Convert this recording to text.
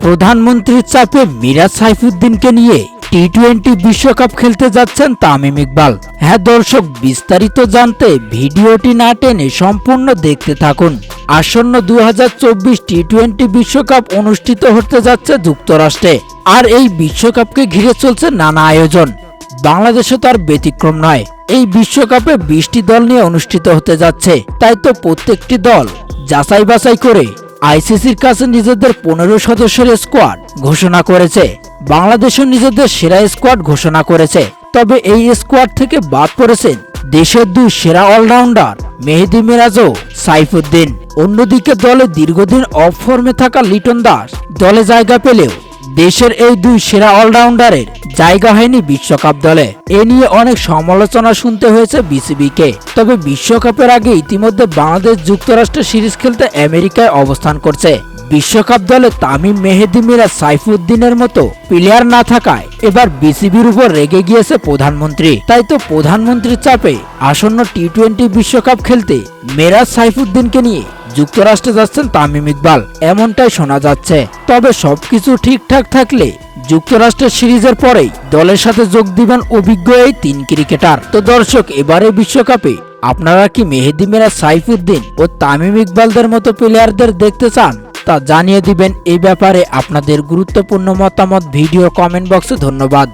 প্রধানমন্ত্রীর চাপে মিরাজ সাইফুদ্দিনকে নিয়ে টি টোয়েন্টি বিশ্বকাপ খেলতে যাচ্ছেন তামিম ইকবাল। হ্যাঁ দর্শক, বিস্তারিত জানতে ভিডিওটি না টেনে সম্পূর্ণ দেখতে থাকুন। আসন্ন দু টি টোয়েন্টি বিশ্বকাপ অনুষ্ঠিত হতে যাচ্ছে যুক্তরাষ্ট্রে। আর এই বিশ্বকাপকে ঘিরে চলছে নানা আয়োজন। বাংলাদেশও তার ব্যতিক্রম নয়। এই বিশ্বকাপে বিশটি দল নিয়ে অনুষ্ঠিত হতে যাচ্ছে। তাই তো প্রত্যেকটি দল যাচাই বাছাই করে আইসিসির কাছে নিজেদের পনেরো সদস্যের স্কোয়াড ঘোষণা করেছে। বাংলাদেশও নিজেদের সেরা স্কোয়াড ঘোষণা করেছে। তবে এই স্কোয়াড থেকে বাদ পড়েছেন দেশের দুই সেরা অলরাউন্ডার মেহেদি মিরাজ ও সাইফুদ্দিন। অন্যদিকে দলে দীর্ঘদিন অফ ফর্মে থাকা লিটন দাস দলে জায়গা পেলেও দেশের এই দুই সেরা অলরাউন্ডারের জায়গা হয়নি বিশ্বকাপ দলে। এ নিয়ে অনেক সমালোচনা শুনতে হয়েছে বিসিবিকে। তবে বিশ্বকাপের আগে ইতিমধ্যে বাংলাদেশ যুক্তরাষ্ট্র সিরিজ খেলতে আমেরিকায় অবস্থান করছে। বিশ্বকাপ দলে তামিম মেহেদি মিরাজ সাইফুদ্দিনের মতো প্লেয়ার না থাকায় এবার বিসিবির উপর রেগে গিয়েছে প্রধানমন্ত্রী। তাই তো প্রধানমন্ত্রীর চাপে আসন্ন টি টোয়েন্টি বিশ্বকাপ খেলতে মেরাজ সাইফুদ্দিনকে নিয়ে যুক্তরাষ্ট্রে যাচ্ছেন তামিম ইকবাল। এমনটাই শোনা যাচ্ছে। তবে সবকিছু ঠিকঠাক থাকলে যুক্তরাষ্ট্রের সিরিজের পরেই দলের সাথে যোগ দিবেন অভিজ্ঞ এই তিন ক্রিকেটার। তো দর্শক, এবারে বিশ্বকাপে আপনারা কি মেহেদি মেরা সাইফুদ্দিন ও তামিম ইকবালদের মতো প্লেয়ারদের দেখতে চান? জানিয়ে দিবেন। এই ব্যাপারে আপনাদের গুরুত্বপূর্ণ মতামত ভিডিও কমেন্ট বক্সে ধন্যবাদ।